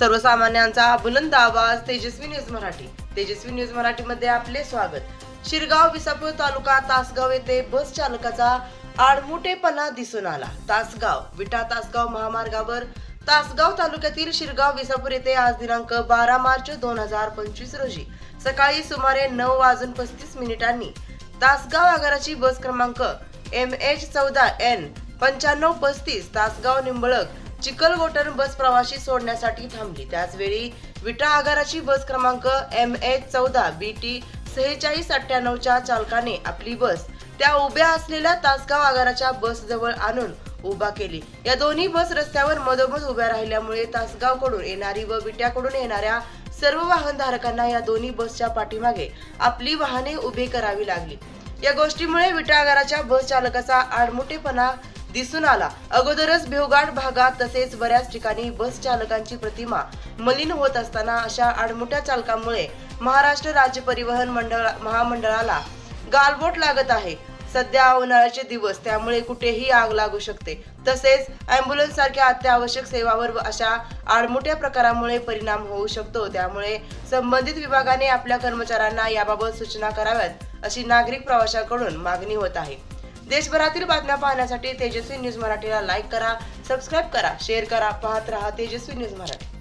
सर्वसामान्यांचा बुलंद आवाज तेजस्वी न्यूज मराठी. तेजस्वी न्यूज मराठीमध्ये आपले स्वागत. शिरगाव विसापूर तालुका तासगाव येथे बस चालकाचा आडमुटेपणा दिसून आला. तासगाव विटा तासगाव महामार्गावर तासगाव तालुक्यातील शिरगाव विसापूर येथे आज दिनांक बारा मार्च दोन हजार पंचवीस रोजी सकाळी सुमारे नऊ वाजून पस्तीस मिनिटांनी तासगाव आगाराची बस क्रमांक एम एच चौदा एन पंच्याण्णव पस्तीस तासगाव निंबळक चिखलगोटन बस प्रवाशी सोडण्यासाठी थांबली. त्याचवेळी विटा आगाराची बस क्रमांक एम एच चौदा बी टी सेहेचाळीस अठ्ठ्याण्णवच्या चालकाने आपली बस त्या उभ्या असलेल्या तासगाव आगाराच्या बसजवळ आणून उभा केली. या दोन्ही बस रस्त्यावर मधोमध उभ्या राहिल्यामुळे तासगावकडून येणारी व विट्याकडून येणाऱ्या सर्व वाहनधारकांना या दोन्ही बसच्या पाठीमागे आपली वाहने उभी करावी लागली. या गोष्टीमुळे विटा आगाराच्या बस चालकाचा आडमुठेपणा दिसून आला. अगोदरच भिवगाड भागात तसेच बऱ्याच ठिकाणी बस चालकांची प्रतिमा मलिन होत असताना अशा आडमुठ्या चालकांमुळे महाराष्ट्र राज्य परिवहन मंडळ महामंडळाला गालबोट लागत आहे. सध्या उन्हाळ्याचे दिवस त्यामुळे कुठेही आग लागू शकते. तसेच अँब्युलन्स सारख्या अत्यावश्यक सेवावर अशा आडमोठ्या प्रकारामुळे परिणाम होऊ शकतो. त्यामुळे संबंधित विभागाने आपल्या कर्मचाऱ्यांना याबाबत सूचना कराव्यात अशी नागरिक प्रवाशांकडून मागणी होत आहे. देशभरातील बातम्या पाहण्यासाठी तेजस्वी न्यूज मराठीला लाईक करा सबस्क्राईब करा शेअर करा पाहत रहा तेजस्वी न्यूज मराठी.